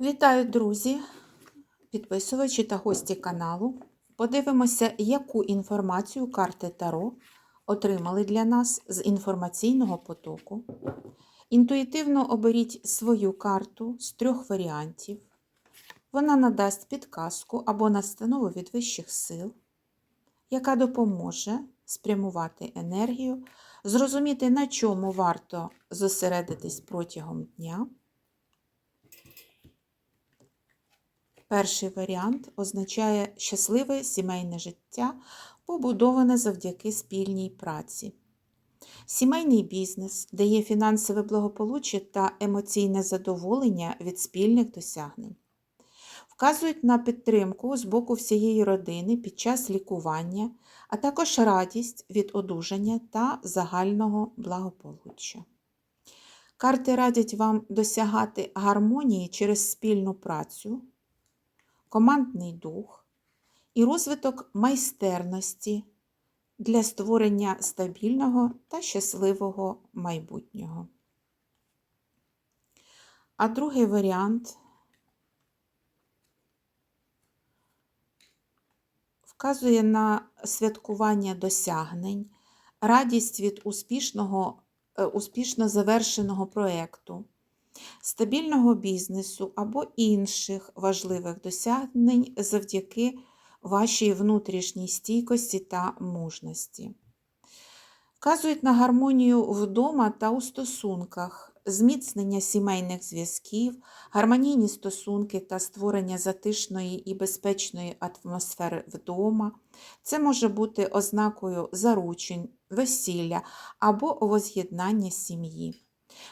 Вітаю, друзі, підписувачі та гості каналу. Подивимося, яку інформацію карти Таро отримали для нас з інформаційного потоку. Інтуїтивно оберіть свою карту з трьох варіантів. Вона надасть підказку або настанову від вищих сил, яка допоможе спрямувати енергію, зрозуміти, на чому варто зосередитись протягом дня. Перший варіант означає щасливе сімейне життя, побудоване завдяки спільній праці. Сімейний бізнес дає фінансове благополуччя та емоційне задоволення від спільних досягнень. Вказують на підтримку з боку всієї родини під час лікування, а також радість від одужання та загального благополуччя. Карти радять вам досягати гармонії через спільну працю командний дух і розвиток майстерності для створення стабільного та щасливого майбутнього. А другий варіант вказує на святкування досягнень, радість від успішного, е, успішно завершеного проєкту стабільного бізнесу або інших важливих досягнень завдяки вашій внутрішній стійкості та мужності. Вказують на гармонію вдома та у стосунках, зміцнення сімейних зв'язків, гармонійні стосунки та створення затишної і безпечної атмосфери вдома. Це може бути ознакою заручень, весілля або воз'єднання сім'ї.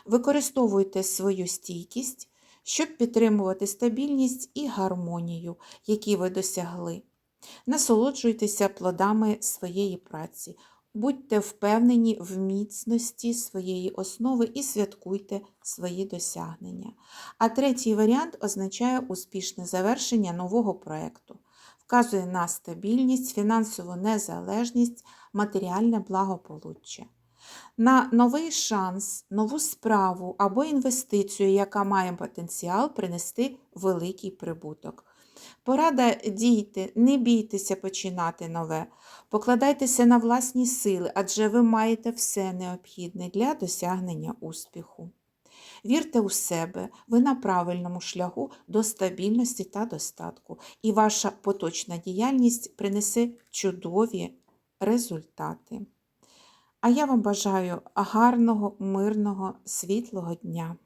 Використовуйте свою стійкість, щоб підтримувати стабільність і гармонію, які ви досягли. Насолоджуйтеся плодами своєї праці, будьте впевнені в міцності своєї основи і святкуйте свої досягнення. А третій варіант означає успішне завершення нового проєкту. Вказує на стабільність, фінансову незалежність, матеріальне благополуччя на новий шанс, нову справу або інвестицію, яка має потенціал принести великий прибуток. Порада дійте, не бійтеся починати нове, покладайтеся на власні сили, адже ви маєте все необхідне для досягнення успіху. Вірте у себе, ви на правильному шляху до стабільності та достатку, і ваша поточна діяльність принесе чудові результати. А я вам бажаю гарного, мирного, світлого дня.